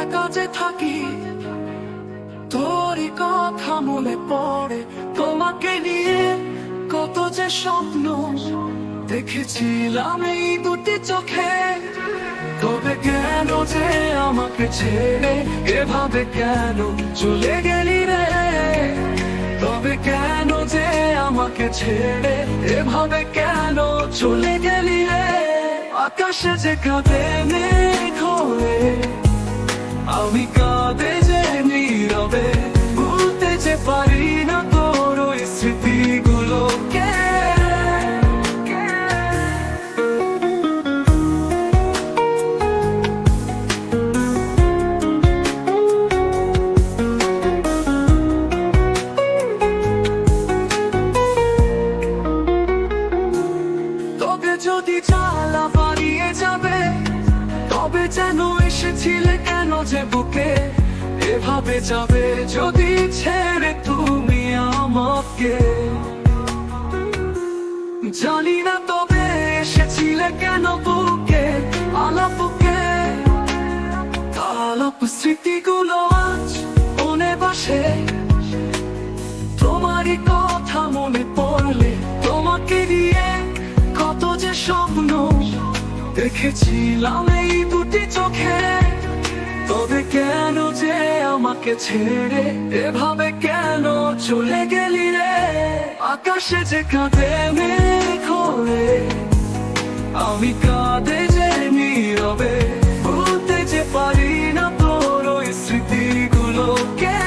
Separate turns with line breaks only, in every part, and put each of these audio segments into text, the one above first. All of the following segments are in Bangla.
একা যে থাকি, তোরই কথা মনে পড়ে। তোমাকে নিয়ে কত যে স্বপ্ন দেখেছিলাম এই দুটি চোখে। তবে কেন যে আমাকে ছেড়ে, এভাবে কেন চলে গেলি রে? তবে কেন যে আমাকে ছেড়ে, এভাবে কেন চলে গেলি রে? আকাশে যে কাঁদে হয়ে আমি কাঁদে যেন এসেছিলে কেন যে বুকে? এভাবে যাবে যদি ছেড়ে তুমি আমাকে। জানি না তবে এসেছিলে কেন বুকে আলাপুকে আলাপ স্মৃতিগুলো আজ মনে বসে। তোমারই কথা মনে পড়লে তোমাকে দিয়ে কত যে স্বপ্ন দেখেছিলাম এই দুটি চোখে। তবে কেন যে আমাকে ছেড়ে, এভাবে কেন চলে গেলি রে? আকাশে যে কাঁদে মেঘ হয়ে, আমি কাঁদে যে নীরবে। ভুলতে যে পারি না তোর ওই স্মৃতিগুলোকে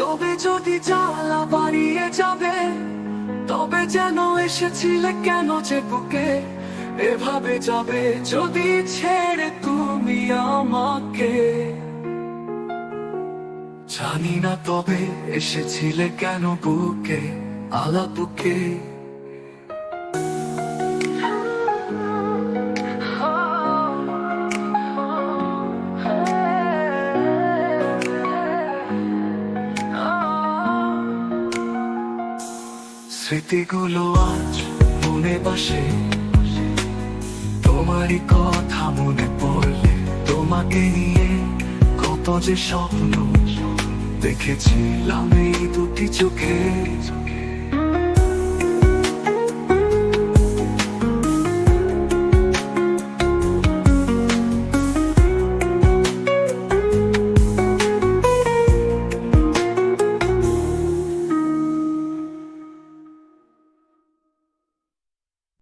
তবে যদি জ্বালা বাড়িয়ে যাবে তবে যেন এসেছিলে, কেন যে বুকে? এভাবে যাবে যদি ছেড়ে তুমি আমাকে। জানি না তবে এসেছিলে কেন বুকে আলাপুকে স্মৃতিগুলো আজ মনে বসে। তোমারই কথা মনে পড়লে তোমাকে নিয়ে কত যে স্বপ্ন দেখেছিলাম এই দুটি চোখে।